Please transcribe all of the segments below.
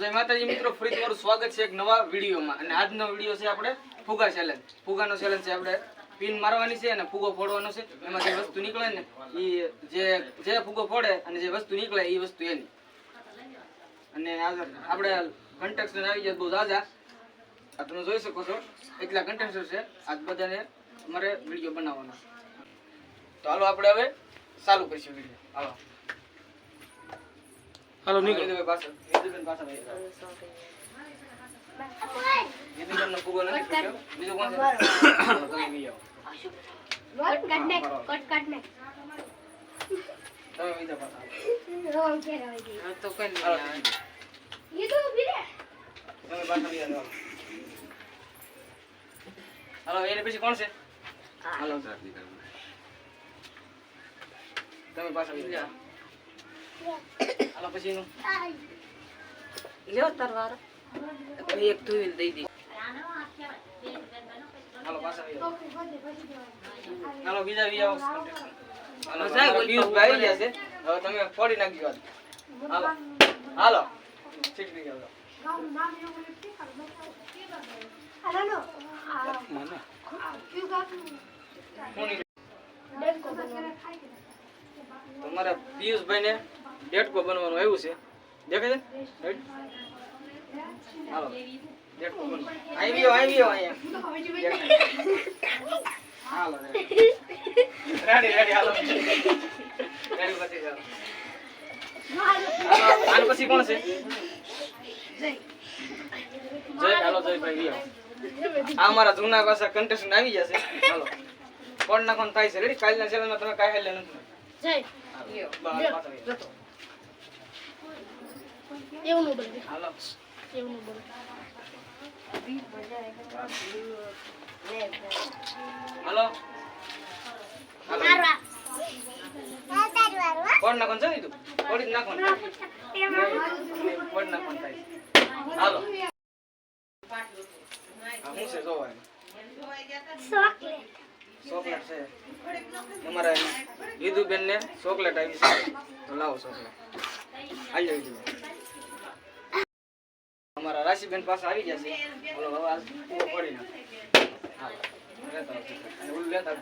જય માતાજી મિત્રો ફરી તમારું સ્વાગત છે એક નવા વિડીયોમાં. અને આજનો વીડિયો છે આપણે ફુગા ચેલેન્જ ફુગાનો ચેલેન્જ છે આપણે પિન મારવાની છે અને ફુગો ફોડવાનો છે. એમાં જે વસ્તુ નીકળે ને એ જે જે ફુગો ફોડે અને જે વસ્તુ નીકળે એ વસ્તુ એની. અને આપણે કન્ટેક્શન આવી જાય બહુ ઝાઝા આ તમે જોઈ શકો છો, એટલા કન્ટેક્સર છે. આજ બધાને અમારે વીડિયો બનાવવાનો તો હાલો, આપણે હવે ચાલુ કરીશું વીડિયો. હાલો હાલો નીકળો વિધુભાઈ પાછળ વિધુબેન પાછળ આવી જાઓ. વિધુબેનનો ફુગો નથી હાલો, તમે પાછા નહીં હાલો, એને પછી કોણ છે? હલો તમે પાછળ બીજા જાઓ. હાલો પછીનું લ્યો તાર વારો. એક ધોઈને દઈ દી હાલો પાછા બીજા હાલો બીજા બી હાલો સાહેબ પિયુષભાઈ આવી ગયા છે હવે તમે ફોડી નાખજો હાલો. હાલો. ઠીક ડેસ્કો બનાવો. તમારા પિયુષભાઈ ને ડેટકો બનવાનું આવ્યું છે. દેખાય છે? હાલો. ડેટકો બનવું આવી ગયો આવી ગયો અહીંયા. હાલો રેડી. રેડી હાલો. રેડી પછી આન પછી કોણ છે? જય હાલો જયભાઈ વી આ અમારા જૂના પાછા કન્ટેસ્ટન્ટ આવી જશે હાલો. કોણ ના કોણ થાય છે? રેડી કાલના ચેનલમાં તમે કાંઈ હેલે નથી. જય. હાલો, બહાર પાછા આવી જાઓ. એવું નું બોલે. હાલો. એવું નું બોલે. હાલો. કોણ નાખવાનું છે ને તું? કોડી નાખવાનું? કોડ નાખવાનું થાય? હાલો. હા, શું છે જોવો એમ. ચોકલેટ છે. તમારા બેન ને ચોકલેટ આવી છે. તો લાવો ચોકલેટ. અમારા રાશિબેન પાસે આવી જશે બોલો, હવે આજ પડી ના? લેતા. અને ઓલું લેતા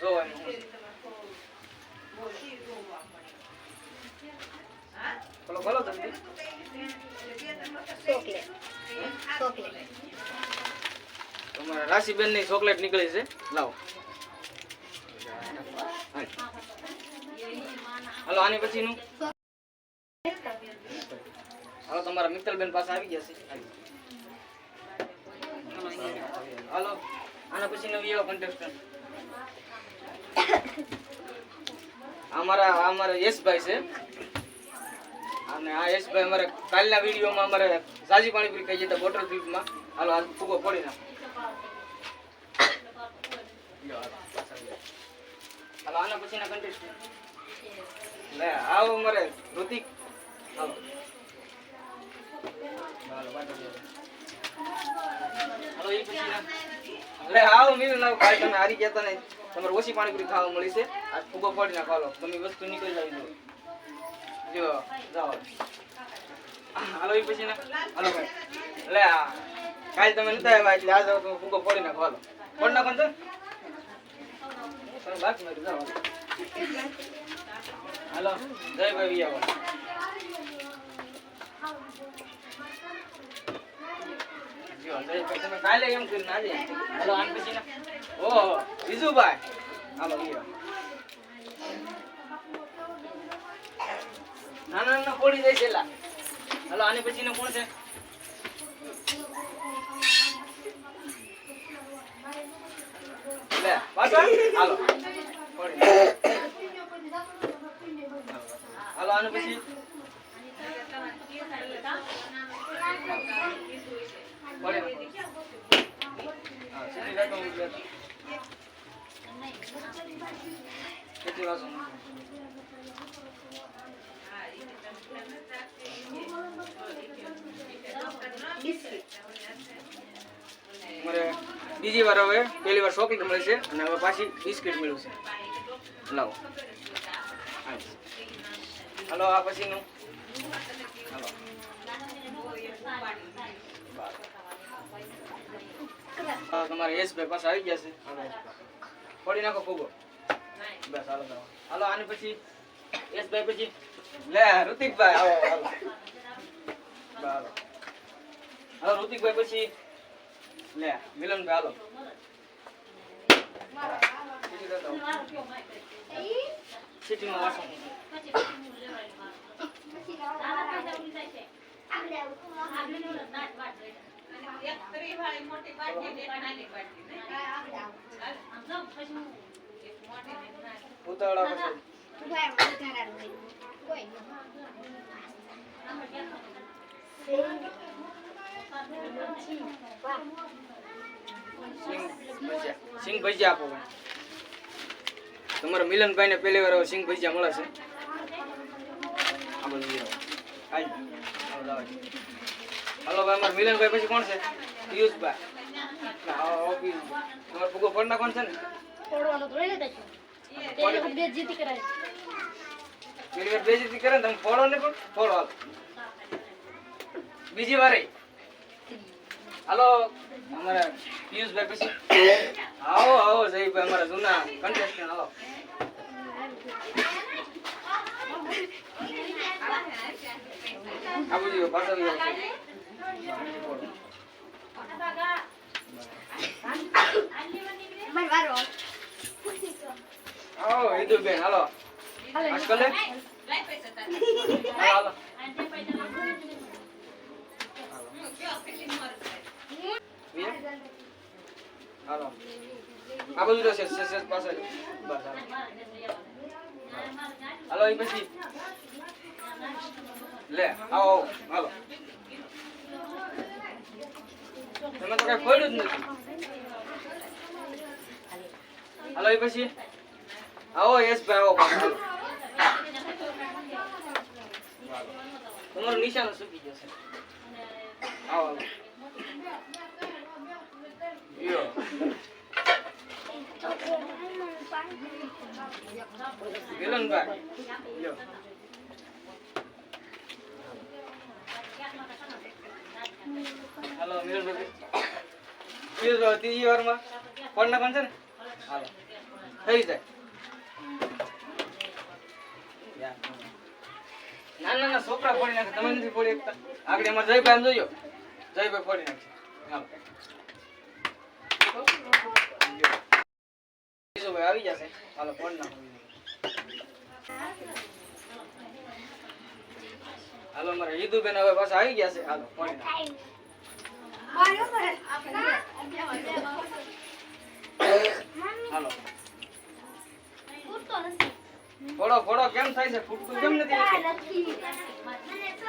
જો એમ બોલો બોલો ચોકલેટ તમારા રાશિબેનની ચોકલેટ નીકળી છે. લાવો. હાલ. આની પછીનું હાલો તમારા મિત્તલબેન પાસે આવી ગયા છે હાલો આના પછીનો વિયો contestant. અમારા અમારા યશભાઈ છે અને આ યશભાઈ અમારે કાલના વિડીયોમાં અમારે સાજી પાણીપુરી કહી જતા બોટલ ટ્રીપમાં હાલો આ ફૂગો ફોડી નાખો હાલો, આના પછીના contestant. લે આવો અમારે ઋતિક હાલો. લે આવો મીનુ ના કાલ તમે હારી ગયા તા તમારે ઓછી પાણીપુરી ખાવા મળી છે. આ ફૂગો ફોડી નાખો હાલો તમે વસ્તુ નીકળી જાવી દો જો, જાઓ. હાલો એ પછી હાલો, ભાઈ. લે, આ. કાલ તમે નતા આવ્યા એટલે આજે ફૂગો પડી નાખો હાલો ફોડી નાખો ને તો તમે બાકી નથી જાઓ હાલો, જય ભાઈ આવો જય કાલે એમ કરીને આજે? હાલો, આન પછી ના. ઓહો વિજુભાઈ હાલો નાના ના ના ના ફોડી દે છેલ્લા. હાલો, આની પછી કોણ છે? લે પાછા હાલો. હાલો આની પછી ફોડી નાખો. હા, સીધી રાખો, હું લેતો. કેટલી વાસો અમારે બીજી વાર હવે પહેલી વાર ચોકલેટ મળે છે અને હવે પાછી બિસ્કિટ મળ્યું છે. લાવો. હલો, આ પછીનું. હલો. તમારે યશભાઈ પાસે આવી ગયા છે. પડી નાખો ફૂગો. બસ, હાલો. હાલો. આની પછી યશભાઈ પછી લે, ઋતિકભાઈ, આવો હાલો. હાલો, ઋતિકભાઈ પછી લે મિલનભાઈ હાલો સીટી લેતા આવો. સીટીમાં વાસો ઉતાવળા પછી ભજીયા સિંગ ભજીયા આપો. તમારા મિલનભાઈ ને પહેલી વાર સિંગ ભજીયા મળે છે. હાલો. ભાઈ અમારા મિલનભાઈ પછી કોણ છે? પિયુષભાઈ. તમારો ફૂગો ફોડ નાખવાનો છે ને? પેલી વાર બેજતી કરે ને તમે ફોડો ને પણ ફોડો બીજી વાર. હાલો અમારા પિયુષભાઈ પછી. આવો આવો જયભાઈ અમારા જૂના contestant આવો આ બધું પાછળ લઈ આવજો. આવો હિન્દુબેન હાલો. આજકાલ હાલો હાલો હાલો આ બધું રહેશે સેસ સેસ પાસે બસ હાલો એ પછી લે આવો હાલો તમે તો કઈ ખોલ્યું જ નથી હાલો એ પછી આવો યસ ભાઈ આવો. તમારું નિશાન સુકી જશે આવો હાલો મિલનભાઈ મિલનભાઈ ત્રીજી વારમાં ફોન નાખવાનું છે ને હાલો. થઈ જાય. ના ના ના છોકરા ફોડી નાખે. તમે નથી ફોડી શકતા આગળ એમાં જયભાઈ જોયો જયભાઈ ફોડી નાખશે ઈશુભાઈ આવી જશે હાલો હાલો અમારા હિદુબેન હવે પાછા આવી ગયા છે હાલો ફોન હાલો ફોડો ફોડો કેમ થાય છે ફૂટતું કેમ નથી.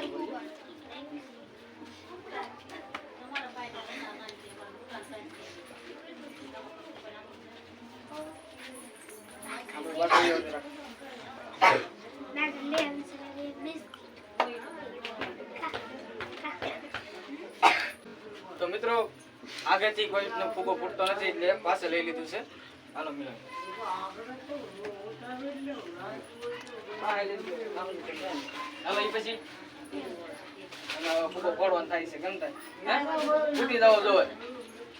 થતું? આપણે બાટલીઓ જરા. તો મિત્રો આગળથી કોઈ ફૂગો ફૂટતો નથી એટલે પાસે લઈ લીધું છે. હાલો, મિલન. હાલો એ પછી? ફૂગો ફોડવાનો થાય છે કેમ થાય? ફૂટી જવો જોવે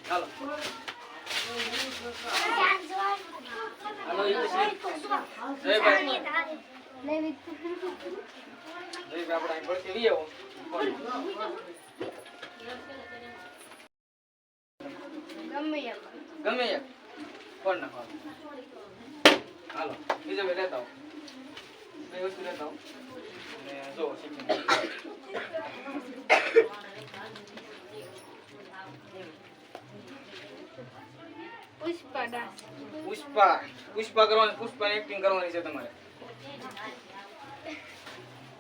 હાલો. હાલો એ પછી? જયભાઈ આપણે અહીં પડતી લઈ આવો. ફોડી. ગમે એક ફોન નાખો હાલો. બીજો ભાઈ લેતા આવો. બે વસ્તુ લેતા આવો. અને જો શીખી પુષ્પા પુષ્પા પુષ્પા કરવાની પુષ્પા એક્ટિંગ કરવાની છે તમારે.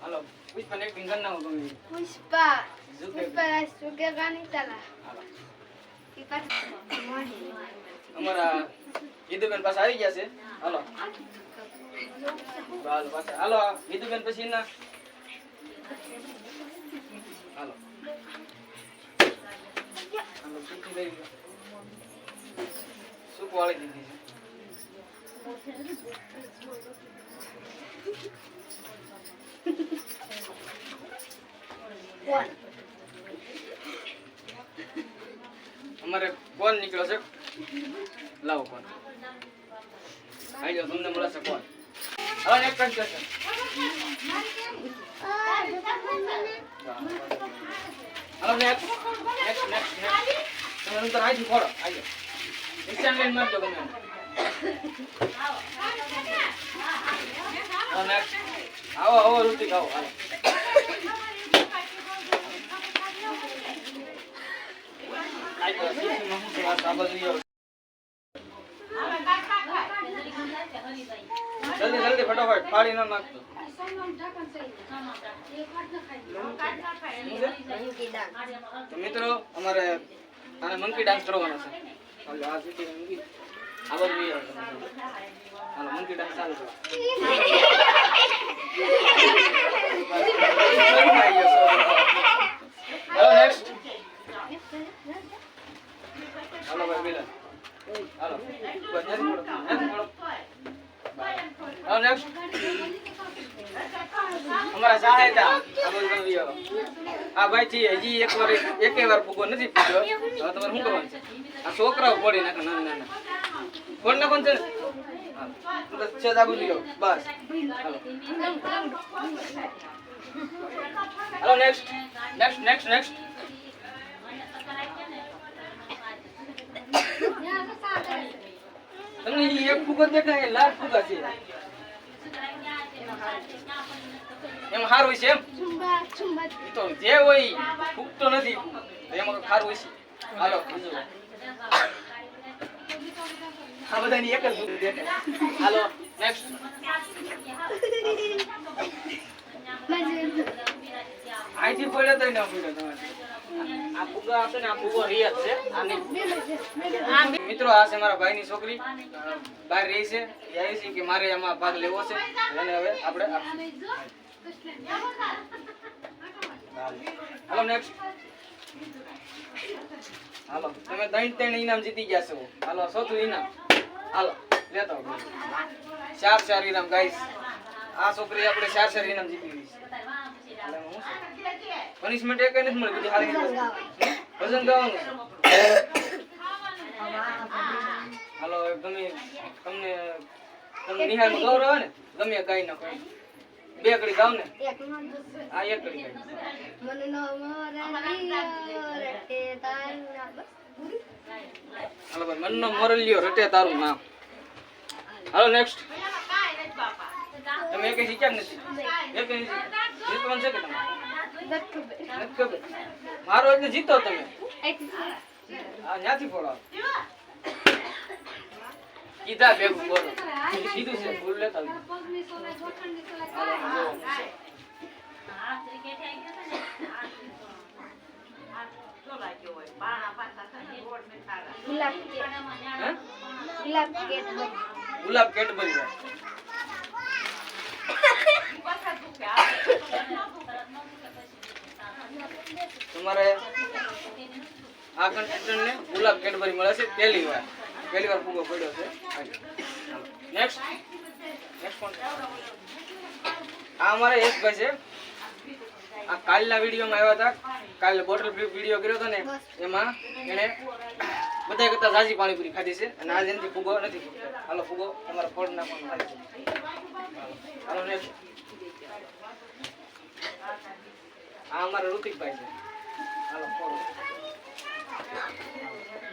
હાલો પુષ્પા એક્ટિંગ કરી નાખો તમે પુષ્પા. પુષ્પા સુકે ગાની તલા હાલો. અમારા હિદુબેન પાસે આવી ગયા છે હાલો હાલો પાછા હાલો હિદુબેન પછી ના હાલો હાલો શીખી લઈ લો. આખું વાળી દીધી છે કોણ અમારે કોણ નીકળ્યો છે? લાવો કોણ? આવી જાઓ, તમને મળશે કોણ? હવે એક છે હાલો નેક્સ્ટ નેક્સ્ટ નેક્સ્ટ નેક્સ્ટ તમે અહીંથી ફોડો આવી જાઓ. નિશાન લઈને મારજો ગમે એને. નેક્સ્ટ આવો આવો ઋતિક આવો હાલો આવી જાઓ સીસીમાં શું છે? આ આ બાજુ આવો. જલ્દી જલ્દી ફટાફટ ફાડી ના નાખતો મિત્રો અમારે આને મંકી ડાન્સ કરવાનો છે હાલો આ સીટી મંકી આ બાજુ લઈ આવો તમે. હાલો મંકી ડાન્સ ચાલુ કરો નેક્સ્ટ હાલો ભાઈ મિલન હાલો. નેક્સ્ટ અમારા લઈ આવો આ ભાઈ છે હજી એક વાર, એકે નથી પૂછ્યો હવે તમારે શું કરવાનું આ છોકરાઓ પડી નાખે છે છે લઈ બસ. હાલો. નેક્સ્ટ નેક્સ્ટ નેક્સ્ટ નેક્સ્ટ એક ફૂગો દેખાય લાલ ફૂગા છે. એમ સારું છે એમ? તો જે હોય ફૂગતો નથી. એમાં સારું હોય છે હાલો. આ બધાની એક જ ફૂગ દેખાય. હાલો નેક્સ્ટ અહીંથી પડ્યો તો ન પડ્યો તમારે. મિત્રો, આ છે મારા ભાઈની છોકરી. બહાર રહી છે. એ છે કે મારે એમાં ભાગ લેવો છે. અને હવે આપણે. હાલો નેક્સ્ટ હાલો, તમે ત્રણ ત્રણ ઇનામ જીતી ગયા છો. હાલો, ચોથું ઇનામ. હાલો, લેતા ચાર ચાર ઇનામ ગાઈસ આ છોકરી આપણે ચાર ચાર ઇનામ જીતી ગઈ છે. પનિશમેન્ટ એક નથી મળી બધી હારી વજન ગાવાનું હાલો ગમે તમને તમને નિહાળમાં ગૌરવ ને ગમે ગાઈ નાખો બે કડી ગાવ ને. આ એક કડી હાલો ભાઈ મનનો મોરલિયો રટે તારું નામ. હાલો નેક્સ્ટ તમે એક શીખ્યા નથી. એક જીતવાનું છે કે તમે દખબે નથી ખબર મારો એટલે જીતો તમે એક આ ન્યાથી ફોડો કીધા ભેગું બોલો કીધું છે ભૂલ લેતા આવજો. હાલો, જો. ગુલાબ કે હે? ગુલાબ કે ગુલાબ કેટબરી ભાઈ તમારે આ કન્ટેસ્ટન્ટને ગુલાબ કેડબરી મળે છે, પહેલી વાર. પહેલી વાર ફૂગો પડ્યો છે. નેક્સ્ટ નેક્સ્ટ કોણ આ અમારે યશભાઈ છે. આ કાલના વિડીયોમાં આવ્યા હતા. કાલે બોટલ વીડિયો કર્યો હતો ને, એમાં એણે બધા કરતા ઝાઝી પાણીપુરી ખાધી છે. અને આજે એનાથી ફૂગો નથી હાલો, ફૂગો તમારા ફોડ નાખવાનો. હાલો નેક્સ્ટ આ અમારા ઋતિકભાઈ છે. હાલો ફોડો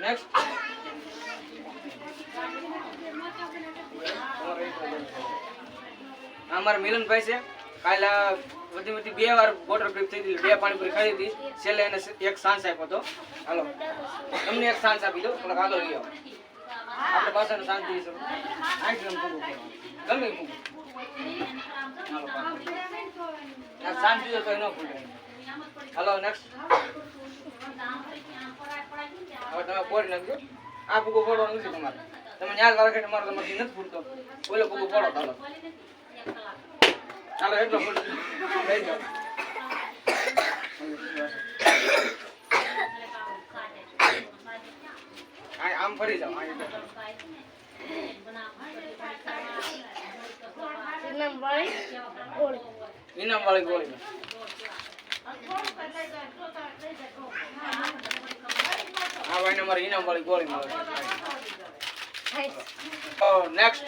નેક્સ્ટ અમારા મિલનભાઈ છે. કાલે બધી બધી બે વાર બોટર ટ્રીપ થઈ હતી બે પાણીપુરી ખાધી હતી છેલ્લે એને એક સાંસ આપ્યો હતો. હાલો, તમને એક સાંસ આપી દો થોડાક આગળ આવો. આપણે પાછળ શાંતિ દઈશું આઠ. ગમે હાલો આ શાંતિ તો કઈ ન ફૂટે હાલો નેક્સ્ટ હવે તમે ફોડી નાખજો. આ ફૂગો ફોડવાનો નથી તમારે. તમે ન્યાજ વાળા ખેડ મારો તમારથી નથી ફૂટતો. બોલો ભૂગો ફોડો ચાલો ચાલો એટલો આમ ફરી જાઓ વાળી ગોળી ઇનામ વાળી ગોળી આ ભાઈને મારે ઇનામ વાળી ગોળી મળે નેક્સ્ટ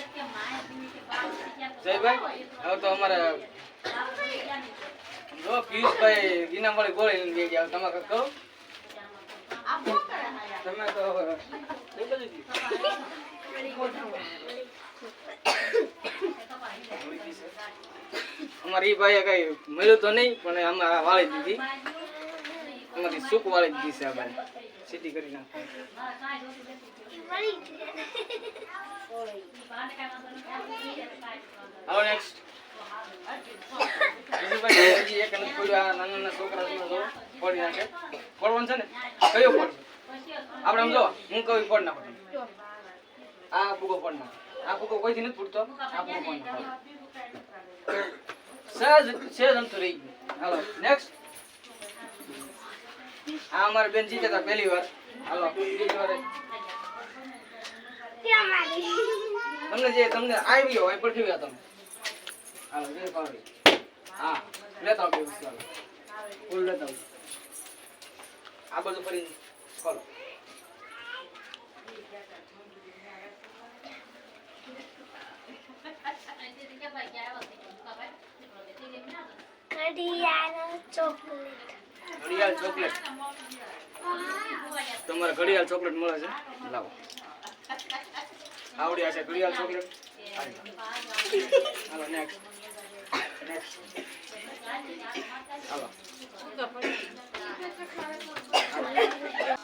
જયભાઈ હવે તો અમારે જો પિયુષભાઈ ઇનામ વાળી ગોળી લઈને બે ગયા તમે કંઈક કરો તમે તો. અમારે ભાઈ ભાઈએ કઈ મળ્યું તો નહીં પણ અમારા વાળી દીધી. અમારી સુખ વાળી દીધી છે આ ભાઈ સીધી કરી નાખો હવે નેક્સ્ટ બીજું એક આ નાના નાના છોકરા ફોડી નાખે. ફોડવાનું છે ને? કયો ફોડ? આપણે આમ જો હું ઈ ફોડ નાખો આ ભૂગો ફોડ નાખો. આ કોઈ કોઈથી નથી ફૂટતો આ ફૂગો ફોડ નાખો સહેજ સહેજ અંતર રહી ગયું. હાલો નેક્સ્ટ આ અમારે બેન જીતે હતા પહેલી વાર. હાલો બીજી વાર તમને જે તમને આવી હોય પણ કેવી તમે હાલો જે પાવી હા લેતા આવો હાલો ફૂલ લેતા આવો આ બધું ફરી ખોલો ઘડિયાળ ચોકલેટ. તમારે ઘડિયાળ ચોકલેટ મળે છે? લાવો. આવડી છે ઘડિયાળ ચોકલેટ? હાલો નેક્સ્ટ નેક્સ્ટ હાલો.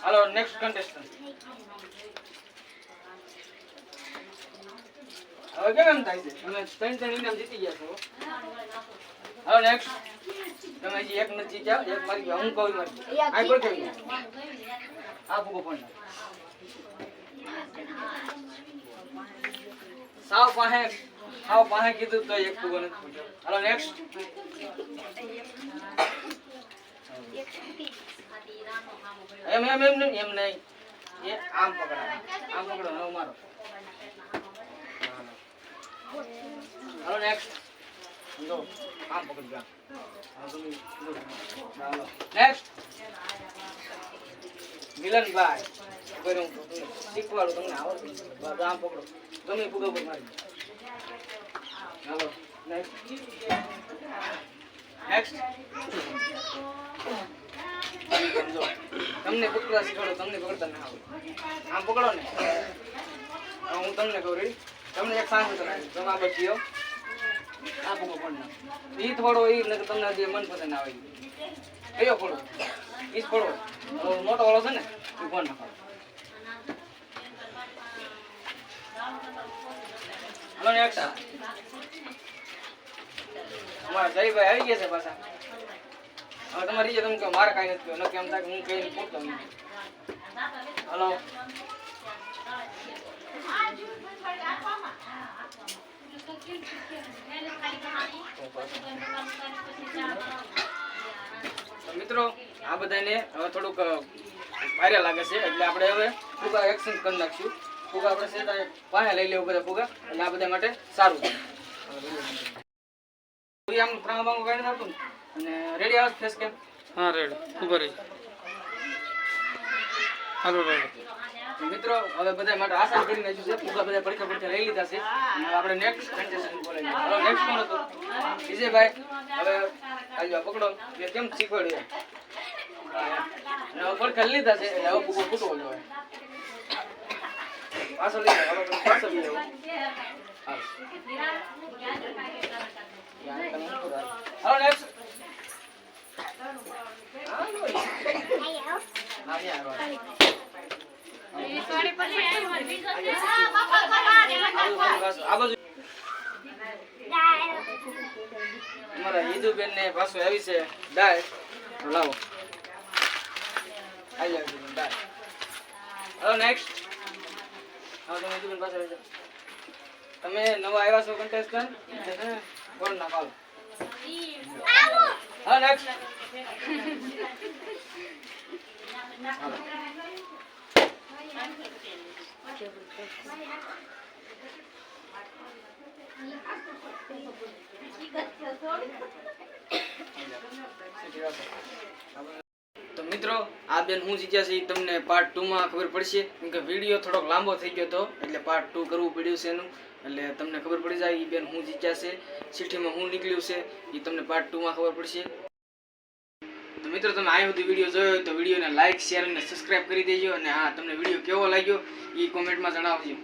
હાલો નેક્સ્ટ કન્ટેસ્ટન્ટ હવે કેમ થાય છે? તમે ત્રણ ત્રણ ઇનામ જીતી ગયા છો. હવે નેક્સ્ટ તમે હજી એક નથી જીત્યા એક મારી ગયા હું કહું મારી આ પર કેવી આ ભૂકો પણ સાવ પાસે સાવ પાસે કીધું તો એક ભૂકો નથી હાલો નેક્સ્ટ એમ એમ એમ નહીં એમ નહીં. એ આમ પકડા, આમ પકડો નવ મારો. હાલો નેક્સ્ટ જો આમ પકડી જો. મિલનભાઈ શીખવાડું તમને આવડતું આમ પકડો તમે ફૂગા પર મારી. હાલો તમને પકડવા શીખવાડો તમને પકડતા ના આવડે આમ પકડો ને હું તમને કહું તમને એક સાંજ તમે આ બચીઓ આ પકડો પણ થોડો ઈ તમને જે મનપસંદ આવે ઈ. કયો ફોડો? ઈ જ મોટો વાળો છે ને નાખો. હલો નેક્સ્ટ અમારા જયભાઈ આવી ગયા છે પાછા. હવે તમારી રીતે તમે મારે કાંઈ નથી કહ્યું કેમ થાય હું કહીને પૂછતો હલો. મિત્રો, આ બધાને હવે થોડુંક ભારે લાગે છે, એટલે આપણે હવે ફૂગા એક્સચેન્જ કરી નાખશું. ફૂગા આપણે સેટા પાસે લઈ લેવું બધા ફૂગા એટલે આ બધા માટે સારું છે. આમ ત્રણ ભાંગો કાઢી અને રેડી આવે ફેસ કેમ? હા રેડી ઊભા રહી. હાલો રેડ મિત્રો હવે બધા માટે આસાન કરી નાખ્યું છે. પૂગા બધા પરીક્ષા પરીક્ષા લઈ લીધા છે. આપણે નેક્સ્ટ કન્ટેસ્ટન્ટ બોલે હવે નેક્સ્ટ કોણ હતો? વિજયભાઈ. હવે આજે પકડો. કે કેમ શીખવાડ્યું હા, પર હવે લીધા છે. એટલે હવે પૂગો ફૂટવો જોઈએ. પાછો લઈ જાઓ, હવે પાછો લઈ જાઓ. હાલો. હાલો નેક્સ્ટ હા આવ્યો. અમારા હિન્દુબેન ને પાછું આવી છે દાળ. લાવો. આવી જાવ હિન્દુબેન દાળ. નેક્સ્ટ હા તમે હિન્દુબેન પાસે આવી જાઓ. તમે નવા આવ્યા છો કન્ટેસ્ટન્ટ બોલ ના પાલો હા નેક્સ્ટ તો મિત્રો, આ બેન હું જીત્યા છે તમને પાર્ટ ટુમાં ખબર પડશે. કેમ કે વીડિયો થોડોક લાંબો થઈ ગયો હતો, એટલે પાર્ટ ટુ કરવું પડ્યું છે એનું. એટલે તમને ખબર પડી જાય એ બેન હું જીત્યા છે. સિટીમાં હું નીકળ્યું છે એ તમને પાર્ટ ટુમાં ખબર પડશે. તો મિત્રો, તમે આ સુધી વીડિયો જોયો હોય તો વિડીયોને લાઇક શેર અને સબસ્ક્રાઇબ કરી દેજો. અને હા, તમને વીડિયો કેવો લાગ્યો એ કોમેન્ટમાં જણાવજો.